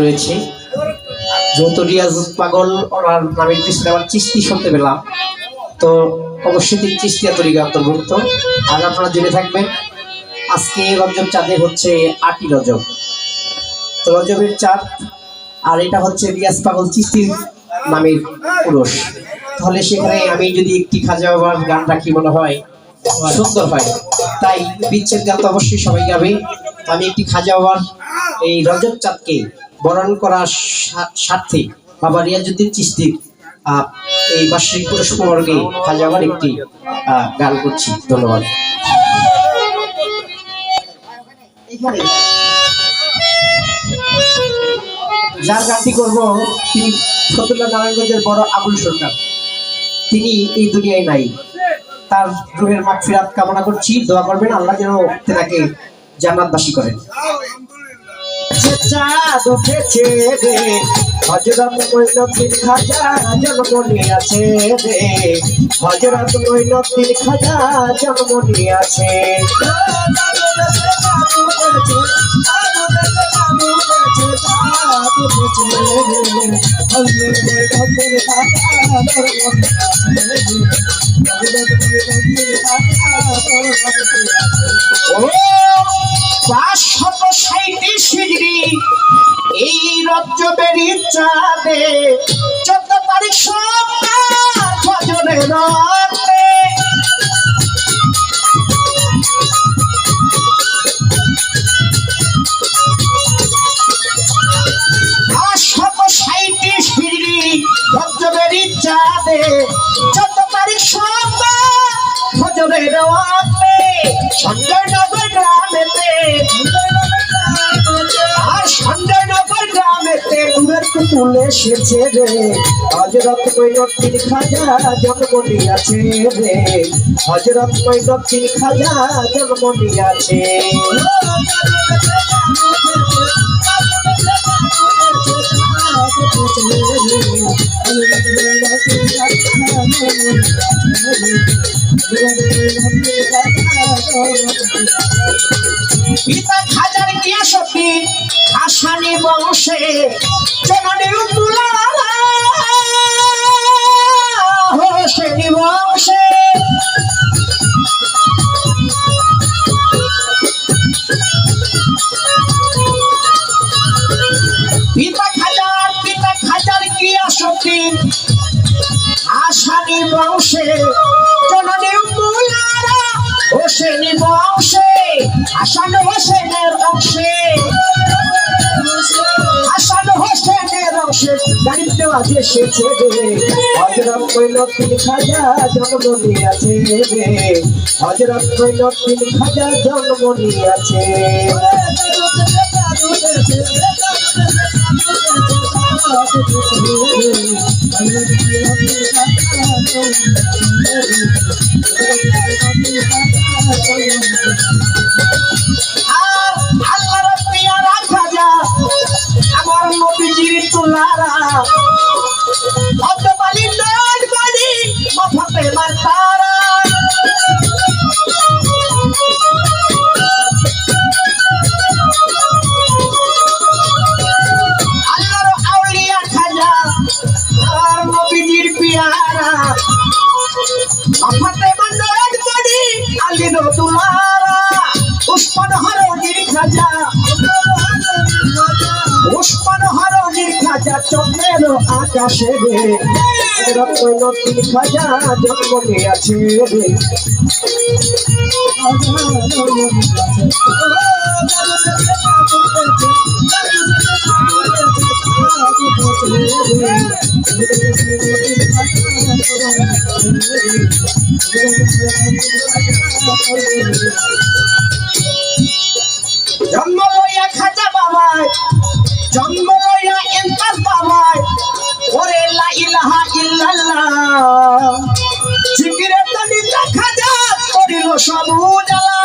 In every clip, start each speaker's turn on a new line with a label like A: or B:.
A: রয়েছে। যেহেতু রিয়াজ পাগল ওনার নামের পিছনে আবার চিস্তি শুনতে পেলাম। তো অবশ্যই তিনি চিস্তিয়া তরিকা অন্তর্ভুক্ত। আর আপনারা জেনে থাকবেন, আজকে রজব চাঁদের হচ্ছে আটই রজব। তো রজবের চাঁদ, আর এটা হচ্ছে রিয়াজ পাগল চিস্তির নামের পুরুষ। তাহলে সেখানে আমি যদি একটি খাজা বাবার গান রাখি মনে হয়, সুন্দর হয়। তাই বিচ্ছেদ গান তো অবশ্যই সবাই গাবে। আমি একটি খাজা বাবার এই রজব চাঁদকে বরণ করার স্বার্থে বাবা রিয়াজুদ্দিন চিস্তির এই বার্ষিক পুরস্কারকে খাজা বাবার একটি গান করছি। ধন্যবাদ। যার গানটি করব তিনি ফতুল্লা নারায়ণগঞ্জের বড় আবুল সরকার। তিনি এই দুনিয়ায় নাই। তার রুহের মাগফিরাত কামনা করছি। দোয়া করবেন আল্লাহ যেন তেনাকে জান্নাতবাসী করেন। চাঁদ উঠেছে রে। হজরত মৈনদ্দিন খাজা জন্ম নিয়েছে রে। হজরত মৈনদ্দিন খাজা জন্ম নিয়েছে ও এই রজ্জবের চাঁদে চোদ্দ তারিখ রজ্জবের চাঁদে চোদ্দ তারিখ সপ্তাহ ফজরে রাতে সঞ্জয়নগর গ্রামেতে পুতুল এসেছে রে। হজরত কৈনতির খাজা জন্ম নিয়াছে রে। হজরত কৈনতির খাজা জন্ম নিয়াছে পিতা খাজার গিয়া সখী আসানি বংশে জননীর তুলা হোসেনি বংশে। পিতা খাজার পিতা খাজার গিয়া সখী আসানি বংশে হোসেনের অংশে। হাসান হোসেনের অংশে। তিনি খাজা জন্ম নিয়েছে। রে হজরত কইল তিনি খাজা জন্ম তুলারা অত বালি নয় বালি মফতে মাতারা আল্লাহর আউলিয়া খাজা আর খাজা চন্দ্রের আকাশে রে রত্নতির খাজা জন্ম নিয়েছে রে জন্ম লইয়া খাজা বাবায় বাবু জ্বালা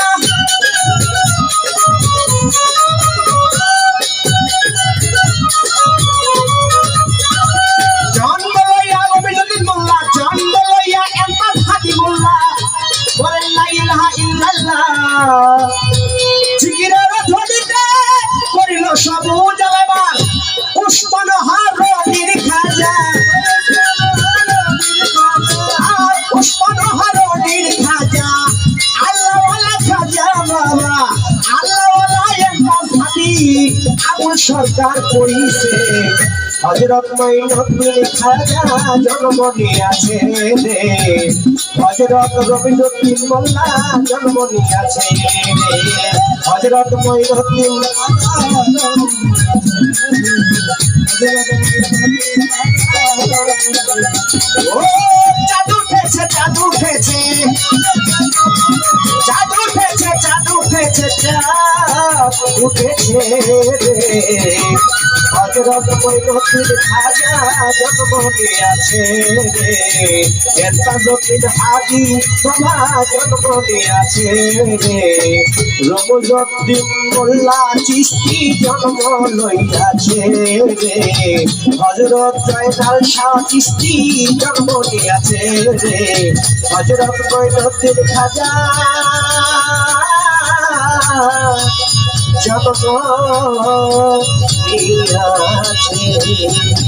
A: চন্দ লইয়া গোবিন্দুদ্দিন মোল্লা চন্দ লইয়া এমন হাতি মোল্লা। বলেন না সব জ্বালাবার উষ্ণ সরকার কইছে, হজরত মঈনুদ্দিন খাজা জন্ম নিয়েছে রে হজরত রবীন্দ্রদিন মোল্লা জন্ম নিয়েছে রে হজরত মঈনুদ্দিন ও উঠেছে রে হজরত মৈনতির খাজা জন্ম নিয়েছে রে এতাজতিন হাজি বাবা জন্ম নিয়েছে রে রমজদ্দিন মোল্লা চিস্তি জন্ম লইয়াছে রে হজরত জয়নাল শাহ চিস্তি জন্ম নিয়েছে রে হজরত মৈনতির খাজা জন্ম নিয়াছে